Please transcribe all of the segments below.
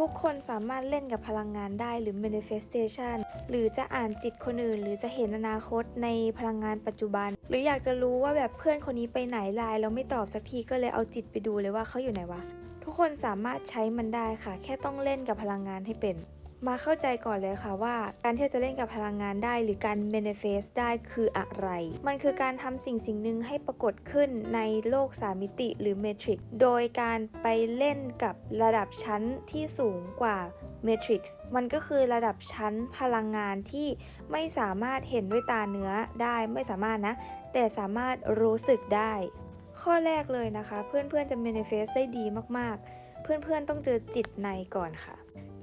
ทุกคนสามารถเล่นกับพลังงานได้หรือ manifestation หรือจะอ่านจิตคนอื่น หรือจะเห็นอนาคตในพลังงานปัจจุบัน หรืออยากจะรู้ว่าแบบเพื่อนคนนี้ไปไหนไลน์แล้วไม่ตอบสักทีก็เลยเอาจิตไปดูเลยว่าเขาอยู่ไหนวะ ทุกคนสามารถใช้มันได้ค่ะ แค่ต้องเล่นกับพลังงานให้เป็น มาเข้าใจก่อนเลยค่ะว่า การที่จะเล่นกับพลังงานได้หรือการ manifest ได้คืออะไร มันคือการทำสิ่งสิ่งหนึ่งให้ปรากฏขึ้นในโลกสามมิติหรือ matrix โดยการไปเล่นกับระดับชั้นที่สูงกว่า matrix มันก็คือระดับชั้นพลังงานที่ไม่สามารถเห็นด้วยตาเนื้อได้ไม่สามารถนะ แต่สามารถรู้สึกได้ ข้อแรกเลยนะคะ เพื่อนๆจะ manifest ได้ดีมากๆ เพื่อนๆต้องเจอจิตในก่อนค่ะ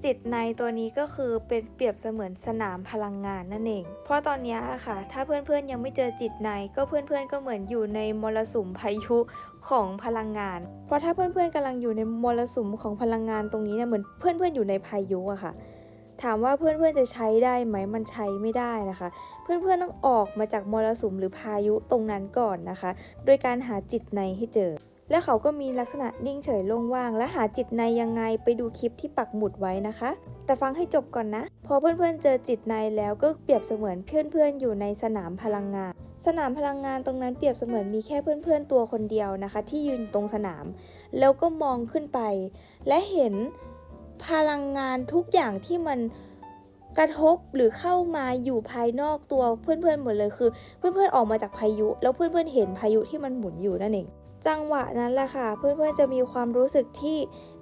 จิตในตัวนี้ก็คือเป็นเปรียบเสมือนสนามพลังงานนั่นเอง เพราะตอนนี้อะค่ะ ถ้าเพื่อนๆยังไม่เจอจิตใน ก็เพื่อนๆก็เหมือนอยู่ในมรสุมพายุของพลังงาน เพราะถ้าเพื่อนๆกำลังอยู่ในมรสุมของพลังงานตรงนี้เนี่ยเหมือนเพื่อนๆอยู่ในพายุอะค่ะถามว่าเพื่อนๆจะใช้ได้ไหมมันใช้ไม่ได้นะคะ เพื่อนๆต้องออกมาจากมรสุมหรือพายุตรงนั้นก่อนนะคะ โดยการหาจิตในให้เจอ และเขาก็มีลักษณะนิ่งเฉยโล่งว่าง และหาจิตในยังไงไปดูคลิปที่ปักหมุดไว้นะคะ แต่ฟังให้จบก่อนนะ พอเพื่อนๆเจอจิตในแล้วก็เปรียบเสมือนเพื่อนๆอยู่ในสนามพลังงานสนามพลังงานตรงนั้นเปรียบเสมือนมีแค่เพื่อนๆตัวคนเดียวนะคะ ที่ยืนตรงสนาม แล้วก็มองขึ้นไป และเห็นพลังงานทุกอย่างที่มันกระทบหรือเข้ามาอยู่ภายนอกตัวเพื่อนๆหมดเลยคือ เพื่อนๆออกมาจากพายุ แล้วเพื่อนๆเห็นพายุที่มันหมุนอยู่นั่นเอง จังหวะนั้นแหละค่ะ เพื่อนๆจะมีความรู้สึกที่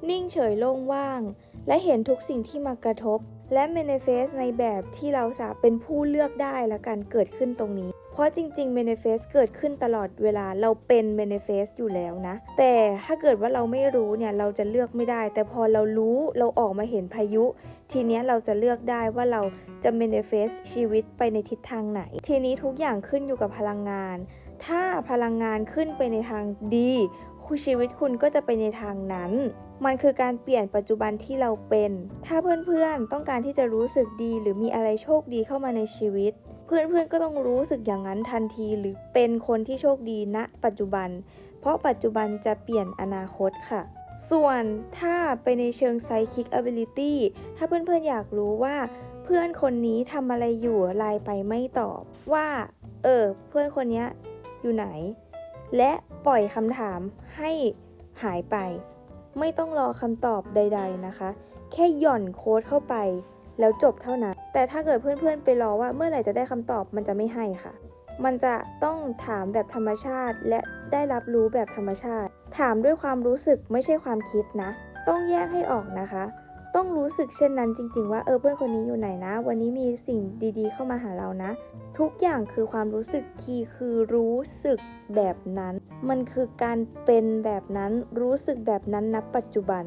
นิ่งเฉยโล่งว่าง และเห็นทุกสิ่งที่มากระทบ และ manifest ในแบบที่เราสาเป็นผู้เลือกได้ละกันเกิดขึ้นตรงนี้ เพราะจริงๆ manifest เกิดขึ้นตลอดเวลาเราเป็น manifest อยู่แล้วนะ แต่ถ้าเกิดว่าเราไม่รู้เนี่ยเราจะเลือกไม่ได้ แต่พอเรารู้เราออกมาเห็นพายุ ทีเนี้ยเราจะเลือกได้ว่าเราจะ manifest ชีวิตไปในทิศทางไหน ทีนี้ทุกอย่างขึ้นอยู่กับพลังงาน ถ้าพลังงานขึ้นไปในทางดีคุณชีวิตคุณก็จะไปในทางนั้น มันคือการเปลี่ยนปัจจุบันที่เราเป็น ถ้าเพื่อนๆ ต้องการที่จะรู้สึกดีหรือมีอะไรโชคดีเข้ามาในชีวิต เพื่อนๆ ก็ต้องรู้สึกอย่างนั้นทันที หรือเป็นคนที่โชคดีณปัจจุบัน เพราะปัจจุบันจะเปลี่ยนอนาคตค่ะ ส่วนถ้าไปในเชิง psychic ability ถ้าเพื่อนๆ อยากรู้ว่า เพื่อนคนนี้ทำอะไรอยู่ไลน์ไปไม่ตอบว่า เออ เพื่อนคนเนี้ย อยู่ไหน และปล่อยคำถามให้หายไป ไม่ต้องรอคำตอบใด ๆนะคะ แค่หย่อนโค้ดเข้าไป แล้วจบเท่านั้น แต่ถ้าเกิดเพื่อนๆไปรอว่าเมื่อไหร่จะได้คำตอบมันจะไม่ให้ค่ะ มันจะต้องถามแบบธรรมชาติ และได้รับรู้แบบธรรมชาติ ถามด้วยความรู้สึกไม่ใช่ความคิดนะ ต้องแยกให้ออกนะคะ ต้องรู้สึกเช่นนั้นจริง ๆ ว่าเออเพื่อนคนนี้อยู่ไหนนะ วันนี้มีสิ่งดีๆ เข้ามาหาเรานะ ทุกอย่างคือความรู้สึกคีย์คือรู้สึกแบบนั้น มันคือการเป็นแบบนั้นรู้สึกแบบนั้นณปัจจุบัน